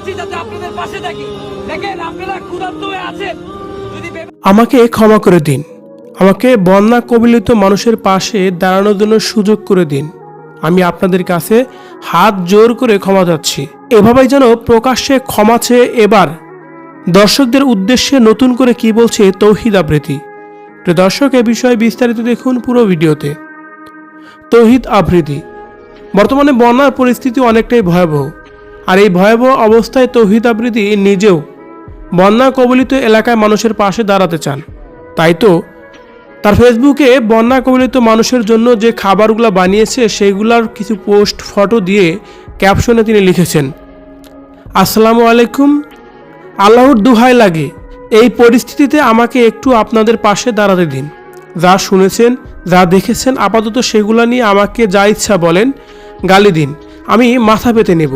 করছি যাতে আপনাদের পাশে থাকি। দেখেন, আপনারা ক্ষুধার্ত হয়ে আছেন। আমাকে ক্ষমা করে দিন। আমাকে বন্যা কবলিত মানুষের পাশে দাঁড়ানোর জন্য সুযোগ করে দিন। আমি আপনাদের কাছে হাত জোর করে ক্ষমা চাচ্ছি। এভাবেই যেন প্রকাশ্যে ক্ষমা চেয়ে এবার দর্শকদের উদ্দেশ্যে নতুন করে কি বলছে তৌহিদ আবৃত্তি। প্রিয় দর্শক, এ বিষয়ে বিস্তারিত দেখুন পুরো ভিডিওতে। তৌহিদ আবৃত্তি। বর্তমানে বন্যার পরিস্থিতি অনেকটাই ভয়াবহ। আর এই ভয়াবহ অবস্থায় তৌহিদ আবৃত্তি নিজেও বন্যা কবলিত এলাকায় মানুষের পাশে দাঁড়াতে চান। তাই তো তার ফেসবুকে বন্যা কবলিত মানুষের জন্য যে খাবারগুলো বানিয়েছে, সেগুলার কিছু পোস্ট, ফটো দিয়ে ক্যাপশনে তিনি লিখেছেন, আসসালামু আলাইকুম। আল্লাহর দুহাই লাগে। এই পরিস্থিতিতে আমাকে একটু আপনাদের পাশে দাঁড়াতে দিন। যা শুনেছেন, যা দেখেছেন, আপাতত সেগুলো নিয়ে আমাকে যা ইচ্ছা বলেন, গালি দিন। আমি মাথা পেতে নেব।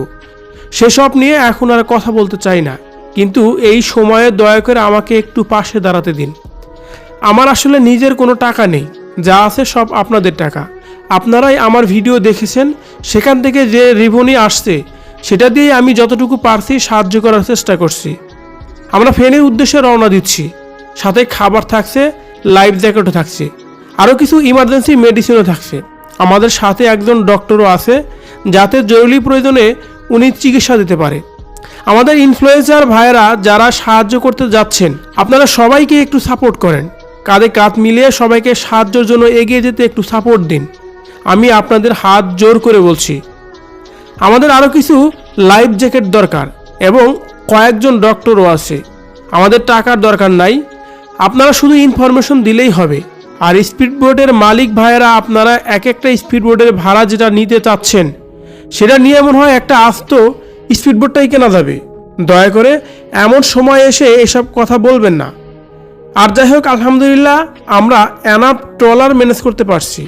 সেসব নিয়ে এখন আর কথা বলতে চাই না। কিন্তু এই সময়ে দয়া করে আমাকে একটু পাশে দাঁড়াতে দিন। আমার আসলে নিজের কোনো টাকা নেই, যা আছে সব আপনাদের টাকা। আপনারাই আমার ভিডিও দেখেছেন, সেখান থেকে যে রিভনি আসছে, সেটা দিয়ে আমি যতটুকু পারছি সাহায্য করার চেষ্টা করছি। আমরা ফেনের উদ্দেশ্যে রওনা দিচ্ছি। সাথে খাবার থাকছে, লাইফ জ্যাকেটও থাকছে, আরও কিছু ইমার্জেন্সি মেডিসিনও থাকছে। আমাদের সাথে একজন ডক্টরও আছে, যাতে জরুরি প্রয়োজনে উনি চিকিৎসা দিতে পারে। আমাদের ইনফ্লুয়েন্সার ভাইয়েরা যারা সাহায্য করতে যাচ্ছেন, আপনারা সবাইকে একটু সাপোর্ট করেন। কাঁধে কাঁধ মিলিয়ে সবাইকে সাহায্যের জন্য এগিয়ে যেতে একটু সাপোর্ট দিন। আমি আপনাদের হাত জোর করে বলছি। আমাদের আরও কিছু লাইফ জ্যাকেট দরকার এবং কয়েকজন ডক্টরও আছে। আমাদের টাকার দরকার নাই। আপনারা শুধু ইনফরমেশন দিলেই হবে। আর স্পিড স্পিডবোটের মালিক ভাইয়েরা, আপনারা এক একটা স্পিড স্পিডবোটের ভাড়া যেটা নিতে চাচ্ছেন সেটা নিয়ে এমন হয় একটা আস্ত স্পিডবোটটাই কেনা যাবে। দয়া করে এমন সময় এসে এসব কথা বলবেন না। আর যাই হোক, আলহামদুলিল্লাহ আমরা অ্যানাপ ট্রলার ম্যানেজ করতে পারছি।